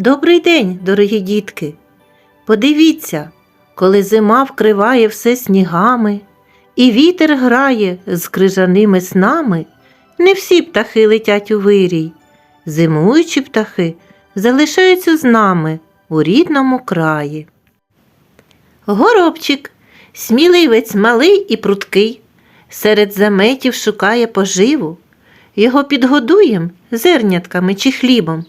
Добрий день, дорогі дітки. Подивіться, коли зима вкриває все снігами, і вітер грає з крижаними снами, не всі птахи летять у вирій. Зимуючі птахи залишаються з нами у рідному краї. Горобчик, сміливець малий і пруткий, серед заметів шукає поживу. Його підгодуєм зернятками чи хлібом.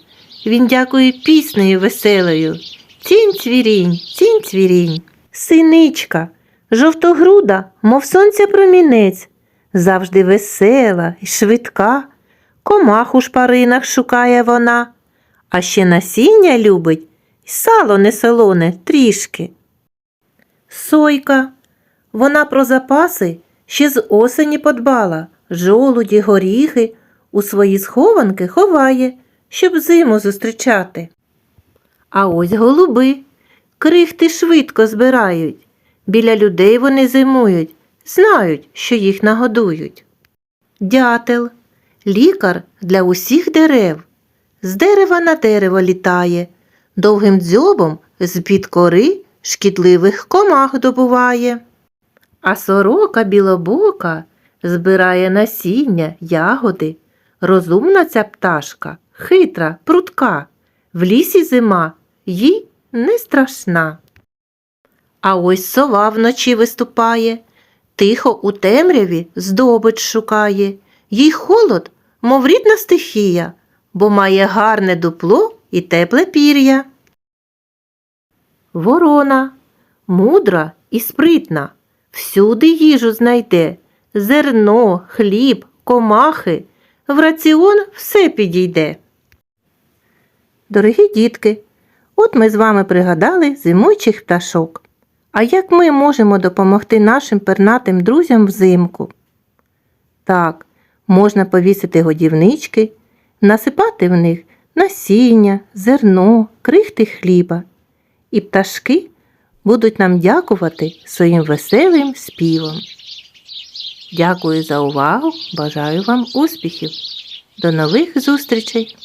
Він дякує піснею веселою. Цінь цвірінь, цінь цвірінь. Синичка, жовтогруда, мов сонця промінець, завжди весела й швидка. Комах у шпаринах шукає вона, а ще насіння любить, й сало не солоне трішки. Сойка. Вона про запаси ще з осені подбала, жолуді, горіхи у свої схованки ховає, щоб зиму зустрічати. А ось голуби. Крихти швидко збирають. Біля людей вони зимують, знають, що їх нагодують. Дятел лікар для усіх дерев. З дерева на дерево літає, довгим дзьобом з-під кори шкідливих комах добуває. А сорока білобока збирає насіння, ягоди. Розумна ця пташка, хитра, прутка. В лісі зима їй не страшна. А ось сова вночі виступає, тихо у темряві здобич шукає. Їй холод, мов рідна стихія, бо має гарне дупло і тепле пір'я. Ворона мудра і спритна, всюди їжу знайде, зерно, хліб, комахи, в раціон все підійде. Дорогі дітки, от ми з вами пригадали зимуючих пташок. А як ми можемо допомогти нашим пернатим друзям взимку? Так, можна повісити годівнички, насипати в них насіння, зерно, крихти хліба. І пташки будуть нам дякувати своїм веселим співом. Дякую за увагу, бажаю вам успіхів. До нових зустрічей!